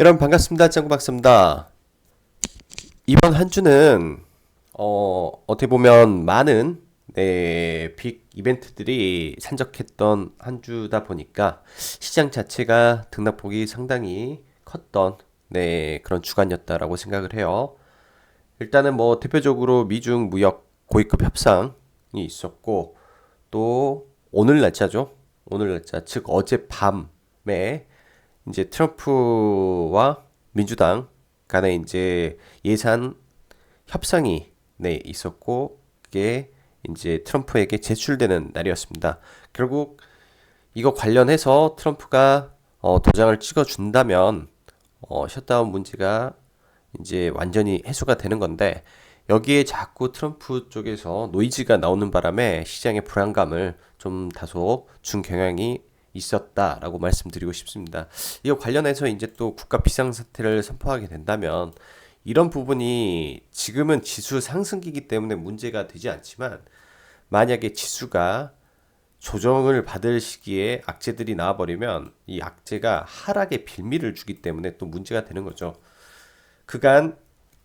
여러분 반갑습니다. 짱구 박사입니다. 이번 한 주는 어, 어떻게 보면 많은 네, 빅 이벤트들이 산적했던 한 주다 보니까 시장 자체가 등락폭이 상당히 컸던 네, 그런 주간이었다라고 생각을 해요. 일단은 뭐 대표적으로 미중 무역 고위급 협상이 있었고 또 오늘 날짜죠. 오늘 날짜 즉 어젯밤에 이제 트럼프와 민주당 간에 이제 예산 협상이 네 있었고 그게 이제 트럼프에게 제출되는 날이었습니다. 결국 이거 관련해서 트럼프가 어, 도장을 찍어 준다면 어, 셧다운 문제가 이제 완전히 해소가 되는 건데 여기에 자꾸 트럼프 쪽에서 노이즈가 나오는 바람에 시장의 불안감을 좀 다소 준 경향이 있었다라고 말씀드리고 싶습니다. 이거 관련해서 이제 또 국가 비상사태를 선포하게 된다면 이런 부분이 지금은 지수 상승기이기 때문에 문제가 되지 않지만 만약에 지수가 조정을 받을 시기에 악재들이 나와버리면 이 악재가 하락의 빌미를 주기 때문에 또 문제가 되는 거죠. 그간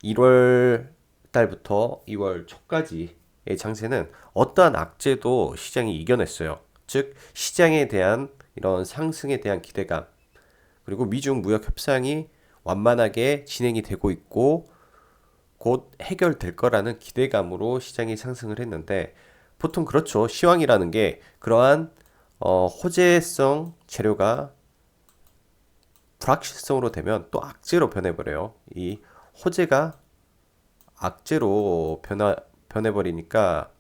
1월 달부터 2월 초까지의 장세는 어떠한 악재도 시장이 이겨냈어요. 즉 시장에 대한 이런 상승에 대한 기대감 그리고 미중 무역 협상이 완만하게 진행이 되고 있고 곧 해결될 거라는 기대감으로 시장이 상승을 했는데 보통 그렇죠. 시황이라는 게 그러한 어, 호재성 재료가 불확실성으로 되면 또 악재로 변해버려요. 이 호재가 악재로 변화 변해버리니까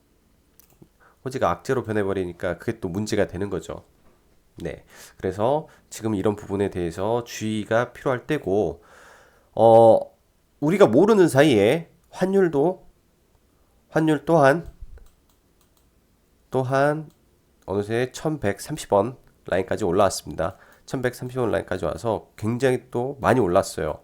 호재가 악재로 변해버리니까 그게 또 문제가 되는 거죠. 네. 그래서 지금 이런 부분에 대해서 주의가 필요할 때고, 어, 우리가 모르는 사이에 환율도, 환율 또한, 또한, 어느새 1130원 라인까지 올라왔습니다. 1130원 라인까지 와서 굉장히 또 많이 올랐어요.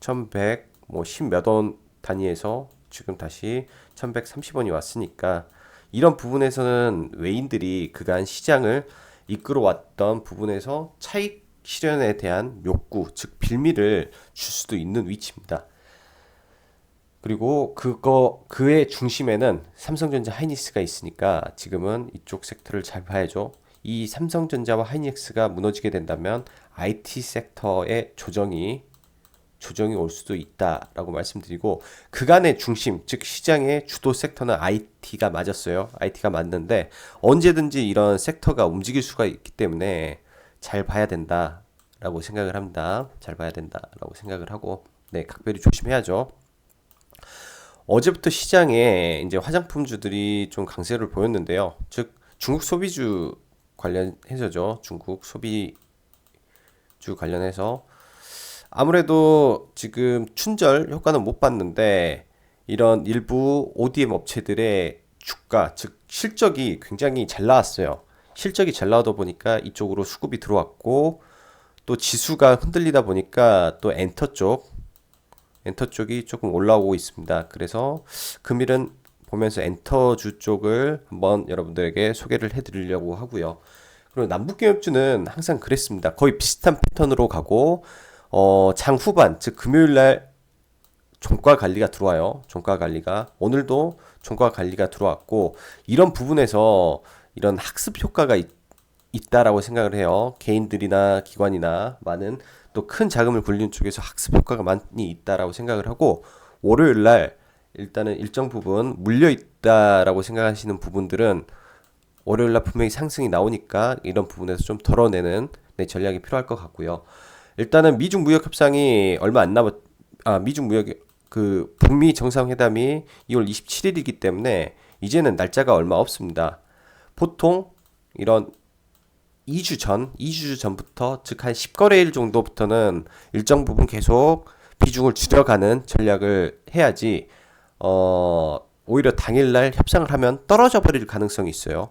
1100, 뭐, 10몇 원 단위에서 지금 다시 1130원이 왔으니까, 이런 부분에서는 외인들이 그간 시장을 이끌어왔던 부분에서 차익 실현에 대한 욕구, 즉 빌미를 줄 수도 있는 위치입니다. 그리고 그거 그의 중심에는 삼성전자 하이닉스가 있으니까 지금은 이쪽 섹터를 잘 봐야죠. 이 삼성전자와 하이닉스가 무너지게 된다면 IT 섹터의 조정이 조정이 올 수도 있다라고 말씀드리고 그간의 중심 즉 시장의 주도 섹터는 IT가 맞았어요. IT가 맞는데 언제든지 이런 섹터가 움직일 수가 있기 때문에 잘 봐야 된다라고 생각을 합니다. 잘 봐야 된다라고 생각을 하고 네 각별히 조심해야죠. 어제부터 시장에 이제 화장품주들이 좀 강세를 보였는데요. 즉 중국 소비주 관련해서죠. 중국 소비주 관련해서 아무래도 지금 춘절 효과는 못 봤는데 이런 일부 ODM 업체들의 주가 즉 실적이 굉장히 잘 나왔어요. 실적이 잘 나오다 보니까 이쪽으로 수급이 들어왔고 또 지수가 흔들리다 보니까 또 엔터 쪽 엔터 쪽이 조금 올라오고 있습니다. 그래서 금일은 보면서 엔터주 쪽을 한번 여러분들에게 소개를 해드리려고 하고요. 그리고 남북경협주는 항상 그랬습니다. 거의 비슷한 패턴으로 가고 어, 장 후반, 즉 금요일 날 종가 관리가 들어와요. 종가 관리가 오늘도 종가 관리가 들어왔고 이런 부분에서 이런 학습 효과가 있, 있다라고 생각을 해요. 개인들이나 기관이나 많은 또 큰 자금을 굴리는 쪽에서 학습 효과가 많이 있다라고 생각을 하고 월요일 날 일단은 일정 부분 물려 있다라고 생각하시는 부분들은 월요일 날 분명히 상승이 나오니까 이런 부분에서 좀 덜어내는 네, 전략이 필요할 것 같고요. 일단은 미중 무역 협상이 얼마 안 남았 아 미중 무역 그 북미 정상회담이 2월 27일이기 때문에 이제는 날짜가 얼마 없습니다. 보통 이런 2주 전, 2주 전부터 즉 한 10거래일 정도부터는 일정 부분 계속 비중을 줄여가는 전략을 해야지 어 오히려 당일날 협상을 하면 떨어져 버릴 가능성이 있어요.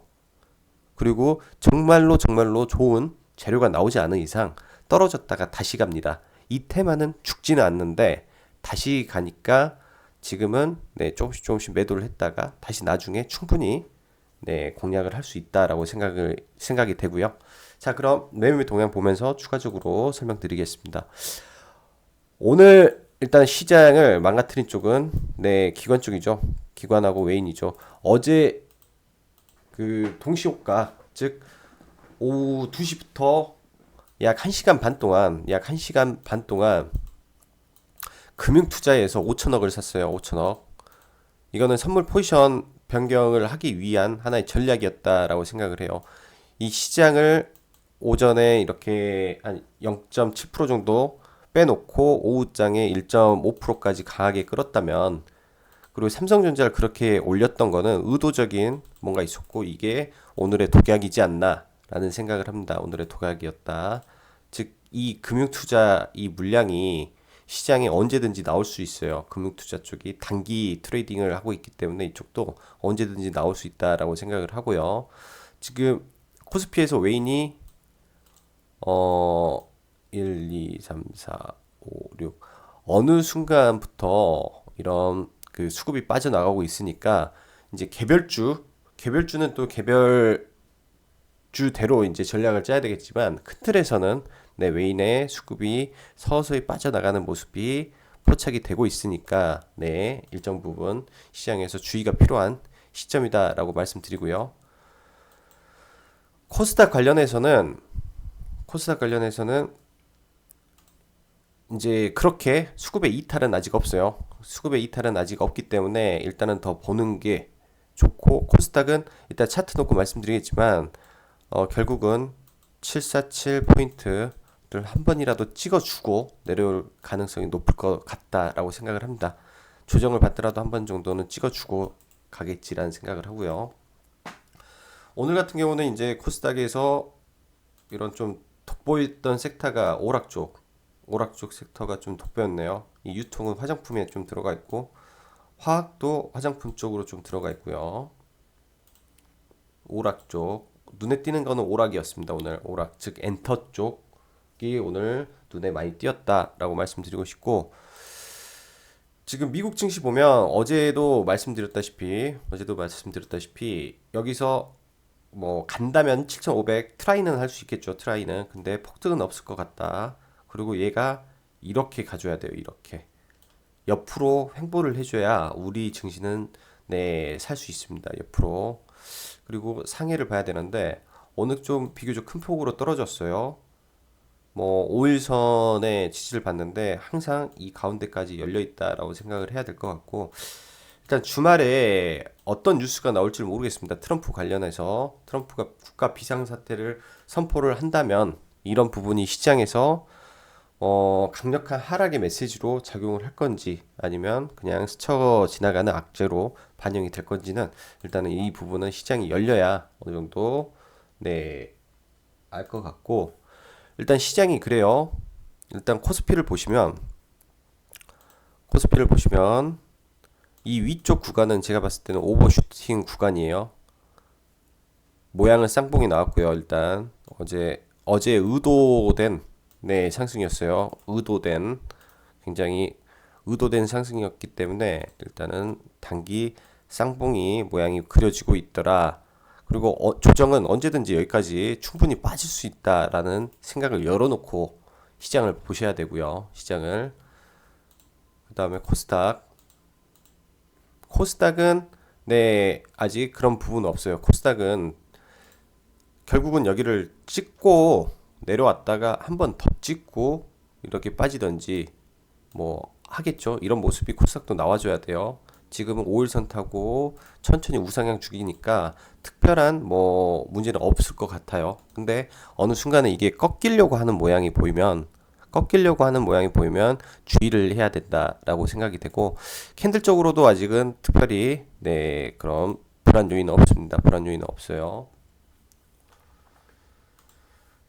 그리고 정말로 정말로 좋은 재료가 나오지 않은 이상 떨어졌다가 다시 갑니다. 이 테마는 죽지는 않는데 다시 가니까 지금은 네, 조금씩 조금씩 매도를 했다가 다시 나중에 충분히 네, 공략을 할 수 있다라고 생각을 생각이 되고요. 자, 그럼 매매 동향 보면서 추가적으로 설명드리겠습니다. 오늘 일단 시장을 망가뜨린 쪽은 네 기관 쪽이죠. 기관하고 외인이죠. 어제 그 동시호가 즉 오후 2시부터 약 1시간 반 동안 약 1시간 반 동안 금융 투자에서 5천억을 샀어요. 5천억. 이거는 선물 포지션 변경을 하기 위한 하나의 전략이었다라고 생각을 해요. 이 시장을 오전에 이렇게 한 0.7% 정도 빼놓고 오후장에 1.5%까지 강하게 끌었다면 그리고 삼성전자를 그렇게 올렸던 거는 의도적인 뭔가 있었고 이게 오늘의 독약이지 않나 라는 생각을 합니다. 오늘의 독약이었다. 즉 이 금융투자 이 물량이 시장에 언제든지 나올 수 있어요. 금융투자 쪽이 단기 트레이딩을 하고 있기 때문에 이쪽도 언제든지 나올 수 있다라고 생각을 하고요. 지금 코스피에서 웨인이 어 1, 2, 3, 4, 5, 6 어느 순간부터 이런 그 수급이 빠져나가고 있으니까 이제 개별주 개별주는 또 개별 주대로 이제 전략을 짜야 되겠지만 큰 틀에서는 네, 웨인의 수급이 서서히 빠져나가는 모습이 포착이 되고 있으니까 네, 일정 부분 시장에서 주의가 필요한 시점이다라고 말씀드리고요. 코스닥 관련해서는 코스닥 관련해서는 이제 그렇게 수급의 이탈은 아직 없어요. 수급의 이탈은 아직 없기 때문에 일단은 더 보는 게 좋고 코스닥은 이따 차트 놓고 말씀드리겠지만 어, 결국은 747 포인트를 한 번이라도 찍어주고 내려올 가능성이 높을 것 같다라고 생각을 합니다. 조정을 받더라도 한 번 정도는 찍어주고 가겠지라는 생각을 하고요. 오늘 같은 경우는 이제 코스닥에서 이런 좀 돋보였던 섹터가 오락 쪽, 오락 쪽 섹터가 좀 돋보였네요. 이 유통은 화장품에 좀 들어가 있고 화학도 화장품 쪽으로 좀 들어가 있고요. 오락 쪽 눈에 띄는 거는 오락이었습니다. 오늘 오락 즉 엔터 쪽이 오늘 눈에 많이 띄었다라고 말씀드리고 싶고 지금 미국 증시 보면 어제도 말씀드렸다시피 어제도 말씀드렸다시피 여기서 뭐 간다면 7,500 트라이는 할 수 있겠죠. 트라이는 근데 폭등은 없을 것 같다. 그리고 얘가 이렇게 가져야 돼요. 이렇게 옆으로 횡보를 해줘야 우리 증시는 네살 수 있습니다. 옆으로 그리고 상해를 봐야 되는데 오늘 좀 비교적 큰 폭으로 떨어졌어요. 뭐 5일선의 지지를 봤는데 항상 이 가운데까지 열려 있다라고 생각을 해야 될 것 같고 일단 주말에 어떤 뉴스가 나올지 모르겠습니다. 트럼프 관련해서 트럼프가 국가 비상 사태를 선포를 한다면 이런 부분이 시장에서 어, 강력한 하락의 메시지로 작용을 할 건지 아니면 그냥 스쳐 지나가는 악재로 반영이 될 건지는 일단은 이 부분은 시장이 열려야 어느 정도 네, 알 것 같고 일단 시장이 그래요. 일단 코스피를 보시면 코스피를 보시면 이 위쪽 구간은 제가 봤을 때는 오버슈팅 구간이에요. 모양은 쌍봉이 나왔고요. 일단 어제 어제 의도된 네, 상승이었어요. 의도된 굉장히 의도된 상승이었기 때문에 일단은 단기 쌍봉이 모양이 그려지고 있더라. 그리고 어, 조정은 언제든지 여기까지 충분히 빠질 수 있다라는 생각을 열어놓고 시장을 보셔야 되고요. 시장을 그 다음에 코스닥 코스닥은 네 아직 그런 부분 없어요. 코스닥은 결국은 여기를 찍고 내려왔다가 한번더 찍고 이렇게 빠지던지 뭐 하겠죠. 이런 모습이 코스닥도 나와줘야 돼요. 지금은 5일선 타고 천천히 우상향 중이니까 특별한 뭐 문제는 없을 것 같아요. 근데 어느 순간에 이게 꺾이려고 하는 모양이 보이면 꺾이려고 하는 모양이 보이면 주의를 해야 된다라고 생각이 되고 캔들적으로도 아직은 특별히 네 그런 불안 요인은 없습니다. 불안 요인은 없어요.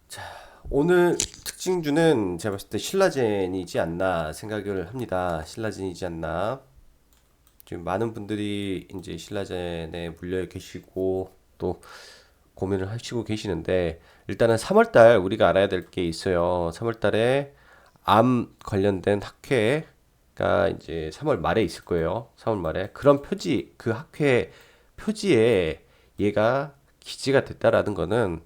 자 오늘 특징주는 제가 봤을 때 신라젠이지 않나 생각을 합니다. 신라젠이지 않나. 지금 많은 분들이 이제 신라젠에 물려 계시고 또 고민을 하시고 계시는데 일단은 3월달 우리가 알아야 될 게 있어요. 3월달에 암 관련된 학회가 이제 3월 말에 있을 거예요. 3월 말에 그런 표지 그 학회 표지에 얘가 기재가 됐다라는 거는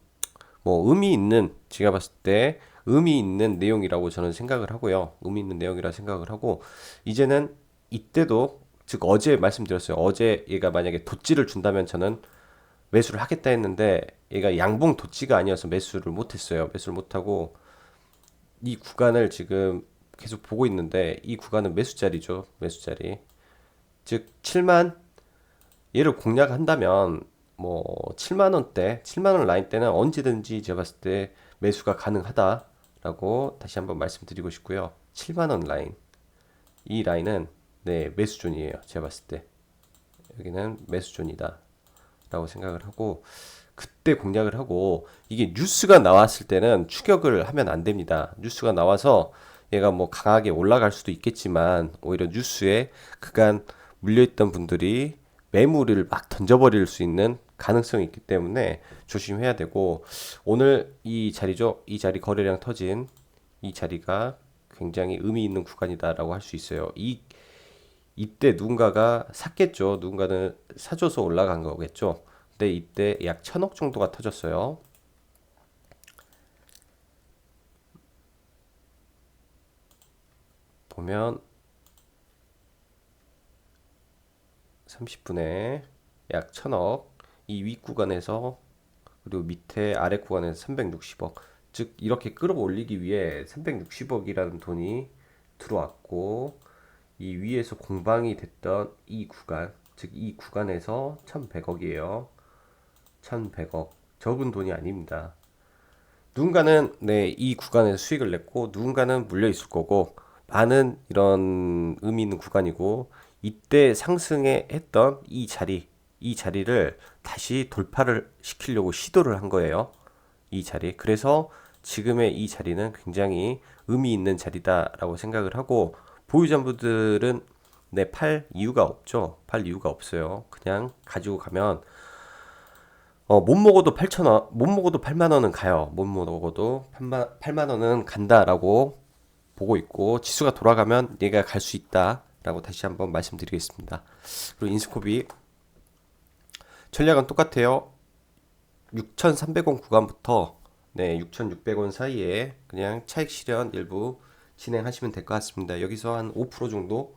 뭐 의미 있는 제가 봤을 때 의미 있는 내용이라고 저는 생각을 하고요. 의미 있는 내용이라 생각을 하고 이제는 이때도 즉 어제 말씀드렸어요. 어제 얘가 만약에 도찌를 준다면 저는 매수를 하겠다 했는데 얘가 양봉 도찌가 아니어서 매수를 못했어요. 매수를 못하고 이 구간을 지금 계속 보고 있는데 이 구간은 매수 자리죠. 매수 자리. 즉 7만 얘를 공략한다면 뭐 7만 원대, 7만 원 라인 때는 언제든지 제가 봤을 때 매수가 가능하다라고 다시 한번 말씀드리고 싶고요. 7만 원 라인. 이 라인은 네, 매수존이에요. 제가 봤을 때. 여기는 매수존이다. 라고 생각을 하고 그때 공략을 하고 이게 뉴스가 나왔을 때는 추격을 하면 안 됩니다. 뉴스가 나와서 얘가 뭐 강하게 올라갈 수도 있겠지만 오히려 뉴스에 그간 물려있던 분들이 매물을 막 던져버릴 수 있는 가능성이 있기 때문에 조심해야 되고 오늘 이 자리죠. 이 자리 거래량 터진 이 자리가 굉장히 의미 있는 구간이다라고 할 수 있어요. 이 이때 누군가가 샀겠죠. 누군가는 사줘서 올라간 거겠죠. 근데 이때 약 천억 정도가 터졌어요. 보면 30분에 약 천억 이 윗 구간에서 그리고 밑에 아래 구간에서 360억. 즉 이렇게 끌어올리기 위해 360억이라는 돈이 들어왔고 이 위에서 공방이 됐던 이 구간 즉 이 구간에서 1100억이에요. 1100억. 적은 돈이 아닙니다. 누군가는 네, 이 구간에서 수익을 냈고 누군가는 물려 있을 거고 많은 이런 의미 있는 구간이고 이때 상승에 했던 이 자리 이 자리를 다시 돌파를 시키려고 시도를 한 거예요. 이 자리. 그래서 지금의 이 자리는 굉장히 의미 있는 자리다라고 생각을 하고 보유자분들은 내팔 이유가 없죠. 팔 이유가 없어요. 그냥 가지고 가면 어, 못 먹어도 8,000원, 못 먹어도 8만 원은 가요. 못 먹어도 8만, 8만 원은 간다라고 보고 있고 지수가 돌아가면 얘가 갈 수 있다 라고 다시 한번 말씀드리겠습니다. 그리고 인스코비 전략은 똑같아요. 6,300원 구간부터 네, 6,600원 사이에 그냥 차익 실현 일부 진행하시면 될 것 같습니다. 여기서 한 5% 정도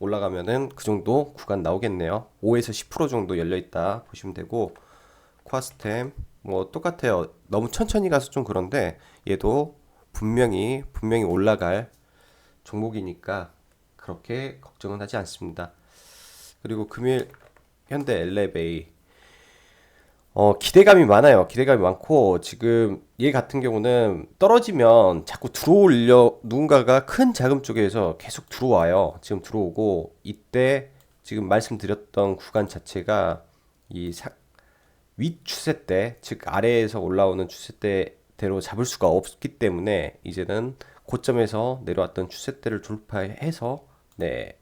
올라가면은 그 정도 구간 나오겠네요. 5에서 10% 정도 열려 있다 보시면 되고 ኳ스템 뭐 똑같아요. 너무 천천히 가서 좀 그런데 얘도 분명히 분명히 올라갈 종목이니까 그렇게 걱정은 하지 않습니다. 그리고 금일 현대 엘레베이 어, 기대감이 많아요. 기대감이 많고, 지금 얘 같은 경우는 떨어지면 자꾸 들어올려, 누군가가 큰 자금 쪽에서 계속 들어와요. 지금 들어오고, 이때 지금 말씀드렸던 구간 자체가 이 사, 윗 추세대, 즉 아래에서 올라오는 추세대대로 잡을 수가 없기 때문에 이제는 고점에서 내려왔던 추세대를 돌파해서 네,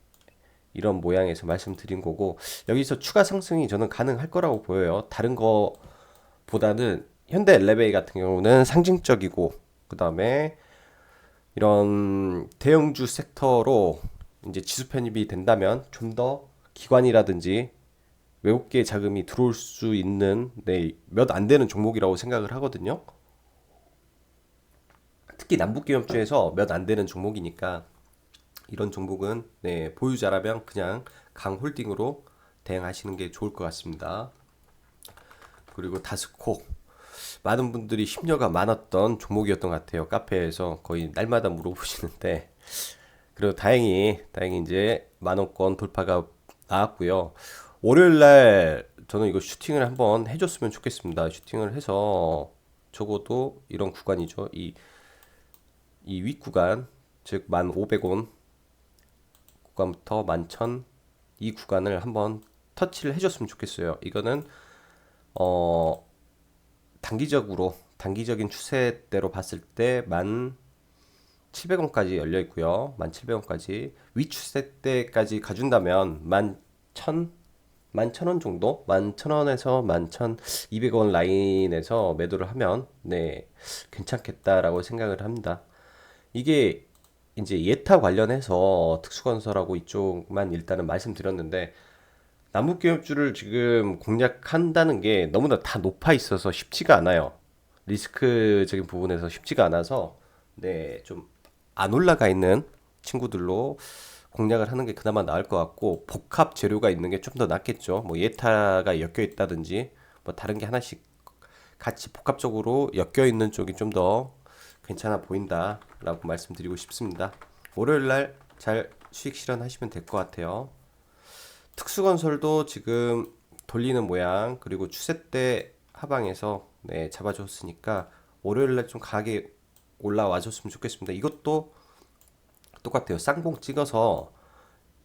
이런 모양에서 말씀드린 거고 여기서 추가 상승이 저는 가능할 거라고 보여요. 다른 거보다는 현대 엘레베이 같은 경우는 상징적이고 그 다음에 이런 대형주 섹터로 이제 지수 편입이 된다면 좀 더 기관이라든지 외국계 자금이 들어올 수 있는 네, 몇 안 되는 종목이라고 생각을 하거든요. 특히 남북기업주에서 몇 안 되는 종목이니까 이런 종목은 네, 보유자라면 그냥 강홀딩으로 대응하시는 게 좋을 것 같습니다. 그리고 다스코 많은 분들이 심려가 많았던 종목이었던 것 같아요. 카페에서 거의 날마다 물어보시는데 그리고 다행히 다행히 이제 만 원권 돌파가 나왔고요. 월요일 날 저는 이거 슈팅을 한번 해줬으면 좋겠습니다. 슈팅을 해서 적어도 이런 구간이죠. 이 이 윗구간 즉 1,500원 구간부터 11,000이 구간을 한번 터치를 해줬으면 좋겠어요. 이거는 어 단기적으로 단기적인 추세대로 봤을 때 1,700원까지 열려 있고요. 1,700원까지 위 추세대까지 가준다면 11,000 11,000원 정도? 11,000원에서 11,200원 라인에서 매도를 하면 네, 괜찮겠다라고 생각을 합니다. 이게 이제 예타 관련해서 특수건설하고 이쪽만 일단은 말씀드렸는데 남북기업주를 지금 공략한다는 게 너무나 다 높아 있어서 쉽지가 않아요. 리스크적인 부분에서 쉽지가 않아서 네, 좀 안 올라가 있는 친구들로 공략을 하는 게 그나마 나을 것 같고 복합 재료가 있는 게 좀 더 낫겠죠. 뭐 예타가 엮여 있다든지 뭐 다른 게 하나씩 같이 복합적으로 엮여 있는 쪽이 좀 더 괜찮아 보인다 라고 말씀드리고 싶습니다. 월요일 날 잘 수익 실현하시면 될 것 같아요. 특수건설도 지금 돌리는 모양 그리고 추세 때 하방에서 네, 잡아줬으니까 월요일 날좀 강하게 올라와 줬으면 좋겠습니다. 이것도 똑같아요. 쌍봉 찍어서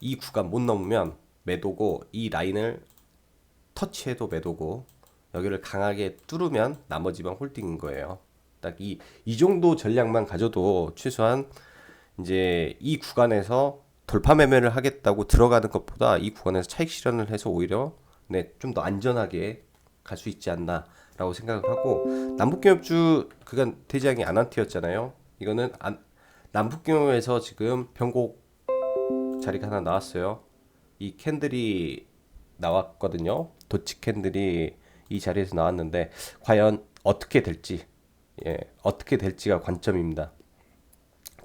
이 구간 못 넘으면 매도고 이 라인을 터치해도 매도고 여기를 강하게 뚫으면 나머지만 홀딩인 거예요. 딱 이 이 정도 전략만 가져도 최소한 이제 이 구간에서 돌파 매매를 하겠다고 들어가는 것보다 이 구간에서 차익 실현을 해서 오히려 네, 좀 더 안전하게 갈 수 있지 않나라고 생각을 하고 남북경협주 그간 대장이 아난티였잖아요. 이거는 안, 남북경협에서 지금 변곡 자리가 하나 나왔어요. 이 캔들이 나왔거든요. 도치 캔들이 이 자리에서 나왔는데 과연 어떻게 될지 예, 어떻게 될지가 관점입니다.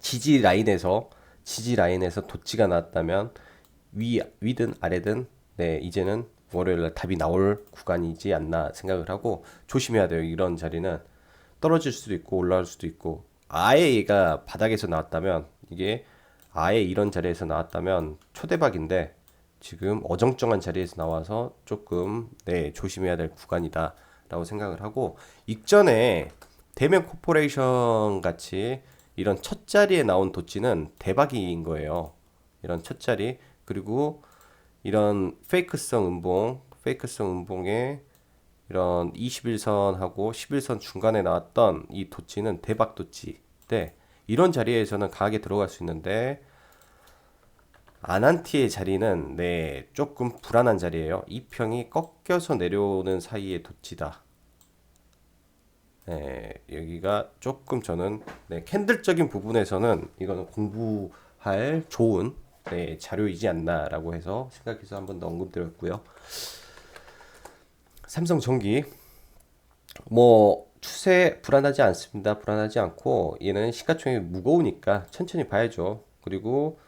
지지 라인에서 지지 라인에서 도치가 나왔다면 위 위든 아래든 네 이제는 월요일날 답이 나올 구간이지 않나 생각을 하고 조심해야 돼요. 이런 자리는 떨어질 수도 있고 올라올 수도 있고 아예 얘가 바닥에서 나왔다면 이게 아예 이런 자리에서 나왔다면 초대박인데 지금 어정쩡한 자리에서 나와서 조금 네 조심해야 될 구간이다라고 생각을 하고 익전에 대면 코퍼레이션 같이 이런 첫 자리에 나온 도치는 대박인 거예요. 이런 첫 자리 그리고 이런 페이크성 음봉, 페이크성 음봉에 이런 21선하고 11선 중간에 나왔던 이 도치는 대박 도치. 때 이런 자리에서는 강하게 들어갈 수 있는데 아난티의 자리는 네 조금 불안한 자리예요. 이 평이 꺾여서 내려오는 사이에 도치다. 네, 여기가 조금 저는 네, 캔들적인 부분에서는 이거는 공부할 좋은 네, 자료이지 않나라고 해서 생각해서 한번 더 언급드렸고요. 삼성 전기 뭐 추세 불안하지 않습니다. 불안하지 않고 얘는 시가총액이 무거우니까 천천히 봐야죠. 그리고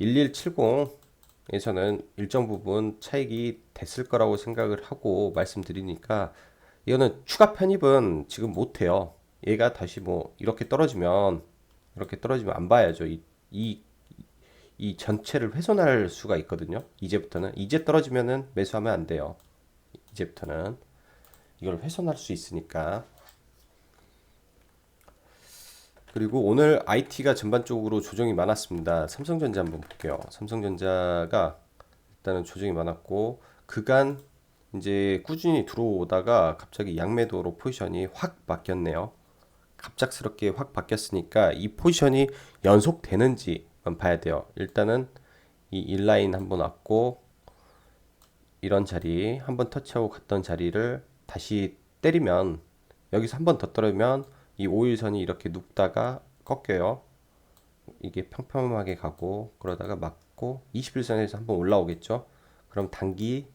1170에서는 일정 부분 차익이 됐을 거라고 생각을 하고 말씀드리니까 이거는 추가 편입은 지금 못 해요. 얘가 다시 뭐 이렇게 떨어지면 이렇게 떨어지면 안 봐야죠. 이, 이, 이 전체를 훼손할 수가 있거든요. 이제부터는 이제 떨어지면은 매수하면 안 돼요. 이제부터는 이걸 훼손할 수 있으니까 그리고 오늘 IT가 전반적으로 조정이 많았습니다. 삼성전자 한번 볼게요. 삼성전자가 일단은 조정이 많았고 그간 이제 꾸준히 들어오다가 갑자기 양매도로 포지션이 확 바뀌었네요. 갑작스럽게 확 바뀌었으니까 이 포지션이 연속되는지만 봐야 돼요. 일단은 이 인라인 한번 왔고 이런 자리 한번 터치하고 갔던 자리를 다시 때리면 여기서 한번 더 떨어지면 이 5일선이 이렇게 눕다가 꺾여요. 이게 평평하게 가고 그러다가 맞고 21선에서 한번 올라오겠죠. 그럼 단기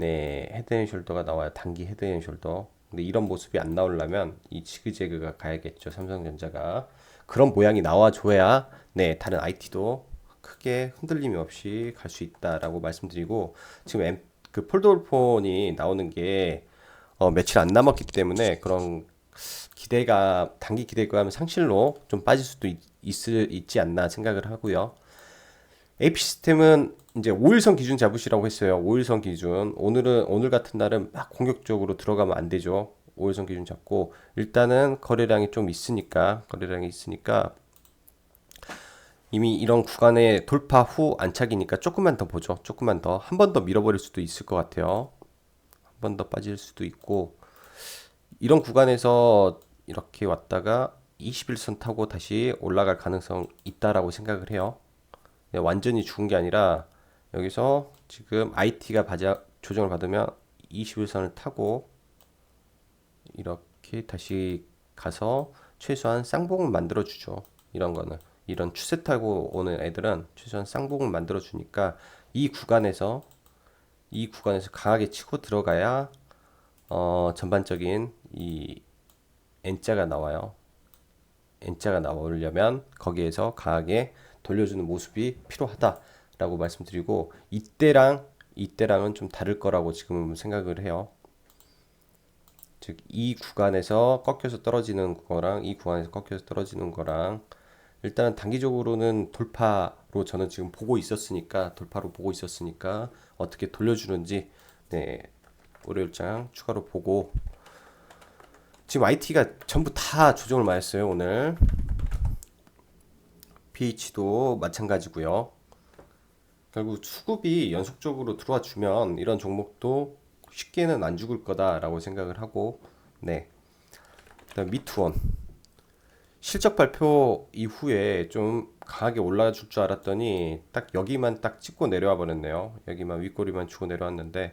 네 헤드앤숄더가 나와요. 단기 헤드앤숄더. 근데 이런 모습이 안 나오려면 이 지그재그가 가야겠죠. 삼성전자가 그런 모양이 나와줘야 네 다른 IT도 크게 흔들림이 없이 갈 수 있다라고 말씀드리고 지금 M, 그 폴더폰이 나오는 게 어, 며칠 안 남았기 때문에 그런 기대가 단기 기대감 상실로 좀 빠질 수도 있, 있을 있지 않나 생각을 하고요. AP 시스템은 이제 5일선 기준 잡으시라고 했어요. 5일선 기준. 오늘은 오늘 같은 날은 막 공격적으로 들어가면 안 되죠. 5일선 기준 잡고 일단은 거래량이 좀 있으니까 거래량이 있으니까 이미 이런 구간에 돌파 후 안착이니까 조금만 더 보죠. 조금만 더 한 번 더 밀어버릴 수도 있을 것 같아요. 한 번 더 빠질 수도 있고 이런 구간에서 이렇게 왔다가 21선 타고 다시 올라갈 가능성 있다라고 생각을 해요. 네, 완전히 죽은 게 아니라 여기서 지금 IT가 바자 조정을 받으면 21선을 타고 이렇게 다시 가서 최소한 쌍봉을 만들어 주죠. 이런 거는 이런 추세 타고 오는 애들은 최소한 쌍봉을 만들어 주니까 이 구간에서 이 구간에서 강하게 치고 들어가야 어, 전반적인 이 N자가 나와요. N자가 나오려면 거기에서 강하게 돌려주는 모습이 필요하다라고 말씀드리고 이때랑 이때랑은 좀 다를 거라고 지금 생각을 해요. 즉 이 구간에서 꺾여서 떨어지는 거랑 이 구간에서 꺾여서 떨어지는 거랑 일단은 단기적으로는 돌파로 저는 지금 보고 있었으니까 돌파로 보고 있었으니까 어떻게 돌려주는지 네 월요일장 추가로 보고 지금 IT가 전부 다 조정을 했어요 오늘 PH도 마찬가지고요. 결국 수급이 연속적으로 들어와 주면 이런 종목도 쉽게는 안 죽을 거다라고 생각을 하고 네. 그다음 미투원. 실적 발표 이후에 좀 강하게 올라가 줄줄 알았더니 딱 여기만 딱 찍고 내려와 버렸네요. 여기만 윗꼬리만 주고 내려왔는데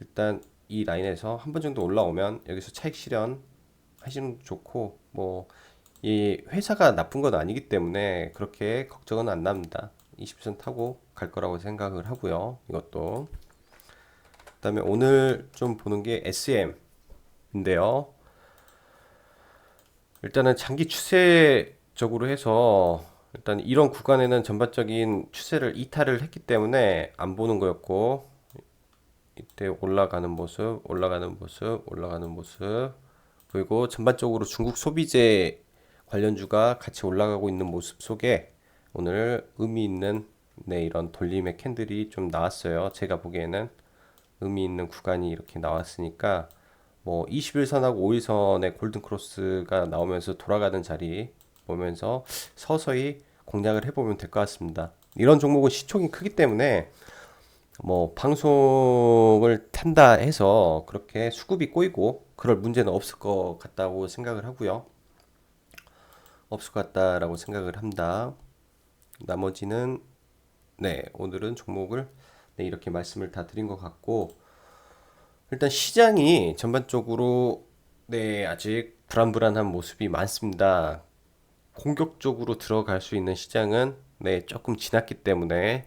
일단 이 라인에서 한 번 정도 올라오면 여기서 차익 실현 것도 좋고 뭐 이 회사가 나쁜 건 아니기 때문에 그렇게 걱정은 안 납니다. 20% 타고 갈 거라고 생각을 하고요. 이것도 그 다음에 오늘 좀 보는 게 SM인데요. 일단은 장기 추세적으로 해서 일단 이런 구간에는 전반적인 추세를 이탈을 했기 때문에 안 보는 거였고 이때 올라가는 모습, 올라가는 모습, 올라가는 모습 그리고 전반적으로 중국 소비재 관련주가 같이 올라가고 있는 모습 속에 오늘 의미 있는 네, 이런 돌림의 캔들이 좀 나왔어요. 제가 보기에는 의미 있는 구간이 이렇게 나왔으니까 뭐 21선하고 5일선의 골든 크로스가 나오면서 돌아가는 자리 보면서 서서히 공략을 해보면 될 것 같습니다. 이런 종목은 시총이 크기 때문에 뭐 방송을 탄다 해서 그렇게 수급이 꼬이고 그럴 문제는 없을 것 같다고 생각을 하고요. 없을 것 같다라고 생각을 합니다. 나머지는 네 오늘은 종목을 네, 이렇게 말씀을 다 드린 것 같고 일단 시장이 전반적으로 네, 아직 불안불안한 모습이 많습니다. 공격적으로 들어갈 수 있는 시장은 네, 조금 지났기 때문에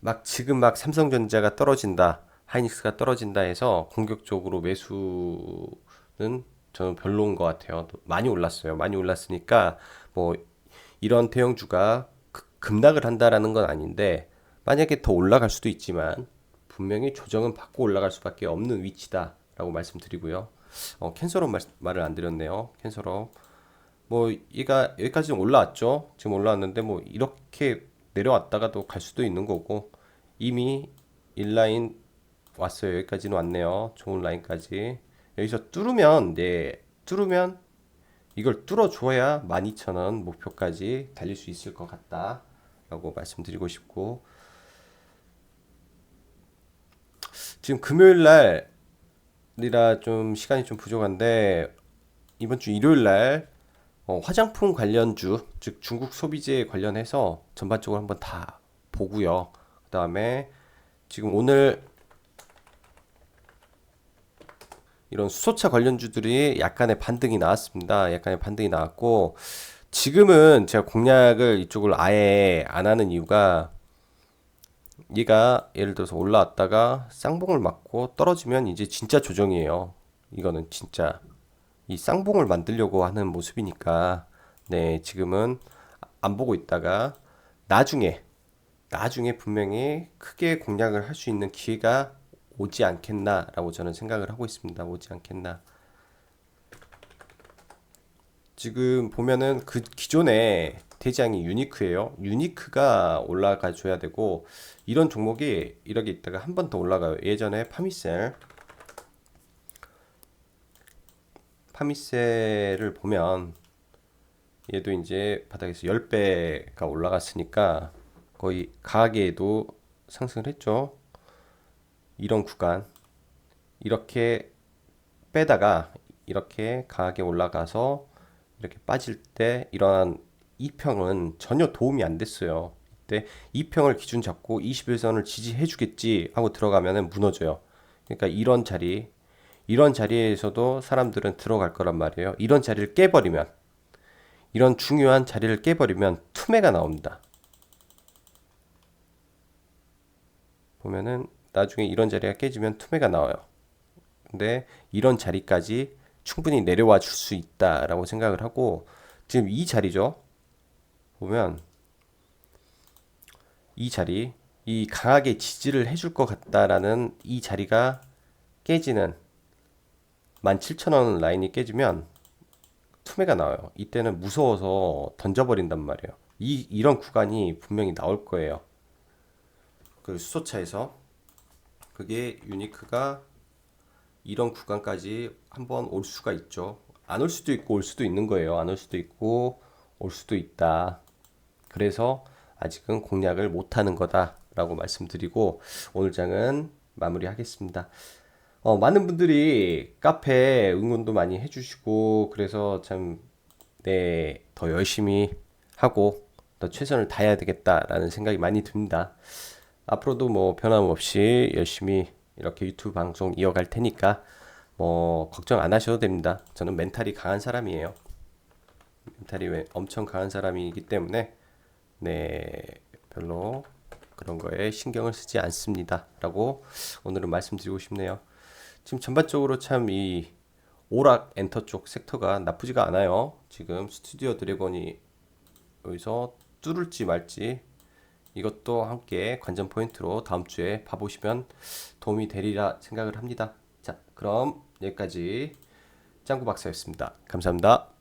막 지금 막 삼성전자가 떨어진다, 하이닉스가 떨어진다 해서 공격적으로 매수는 저는 별로인 것 같아요. 많이 올랐어요. 많이 올랐으니까 뭐 이런 대형주가 급락을 한다라는 건 아닌데 만약에 더 올라갈 수도 있지만 분명히 조정은 받고 올라갈 수밖에 없는 위치다라고 말씀드리고요. 어, 캔서럽 말, 말을 안 드렸네요. 캔서럽. 뭐 얘가 여기까지 올라왔죠. 지금 올라왔는데 뭐 이렇게 내려왔다가도 갈 수도 있는 거고 이미 인라인 왔어요. 여기까지는 왔네요. 좋은 라인까지. 여기서 뚫으면 네, 뚫으면 이걸 뚫어줘야 12,000원 목표까지 달릴 수 있을 것 같다 라고 말씀드리고 싶고 지금 금요일 날이라 좀 시간이 좀 부족한데 이번 주 일요일 날 어, 화장품 관련주 즉 중국 소비재 관련해서 전반적으로 한번 다 보고요. 그 다음에 지금 오늘 이런 수소차 관련주들이 약간의 반등이 나왔습니다. 약간의 반등이 나왔고 지금은 제가 공략을 이쪽을 아예 안 하는 이유가 얘가 예를 들어서 올라왔다가 쌍봉을 맞고 떨어지면 이제 진짜 조정이에요. 이거는 진짜 이 쌍봉을 만들려고 하는 모습이니까 네 지금은 안 보고 있다가 나중에 나중에 분명히 크게 공략을 할 수 있는 기회가 오지 않겠나라고 저는 생각을 하고 있습니다. 오지 않겠나. 지금 보면은 그 기존에 대장이 유니크예요. 유니크가 올라가 줘야 되고 이런 종목이 이렇게 있다가 한 번 더 올라가요. 예전에 파미셀 파미셀을 보면 얘도 이제 바닥에서 10배가 올라갔으니까 거의 가게에도 상승을 했죠. 이런 구간 이렇게 빼다가 이렇게 강하게 올라가서 이렇게 빠질 때 이러한 이평은 전혀 도움이 안 됐어요. 이때 이평을 기준 잡고 21선을 지지해 주겠지 하고 들어가면은 무너져요. 그러니까 이런 자리 이런 자리에서도 사람들은 들어갈 거란 말이에요. 이런 자리를 깨버리면 이런 중요한 자리를 깨버리면 투매가 나옵니다. 보면은 나중에 이런 자리가 깨지면 투매가 나와요. 근데 이런 자리까지 충분히 내려와 줄 수 있다라고 생각을 하고 지금 이 자리죠. 보면 이 자리, 이 강하게 지지를 해줄 것 같다라는 이 자리가 깨지는 17,000원 라인이 깨지면 투매가 나와요. 이때는 무서워서 던져버린단 말이에요. 이, 이런 구간이 분명히 나올 거예요. 그 수소차에서 그게 유니크가 이런 구간까지 한번 올 수가 있죠. 안 올 수도 있고 올 수도 있는 거예요. 안 올 수도 있고 올 수도 있다. 그래서 아직은 공략을 못 하는 거다라고 말씀드리고 오늘 장은 마무리하겠습니다. 어, 많은 분들이 카페 응원도 많이 해주시고 그래서 참 네, 더 열심히 하고 더 최선을 다해야 되겠다라는 생각이 많이 듭니다. 앞으로도 뭐 변함없이 열심히 이렇게 유튜브 방송 이어갈 테니까 뭐 걱정 안 하셔도 됩니다. 저는 멘탈이 강한 사람이에요. 멘탈이 왜- 엄청 강한 사람이기 때문에 네 별로 그런 거에 신경을 쓰지 않습니다라고 오늘은 말씀드리고 싶네요. 지금 전반적으로 참 이 오락 엔터 쪽 섹터가 나쁘지가 않아요. 지금 스튜디오 드래곤이 여기서 뚫을지 말지 이것도 함께 관전 포인트로 다음 주에 봐보시면 도움이 되리라 생각을 합니다. 자, 그럼 여기까지 짱구 박사였습니다. 감사합니다.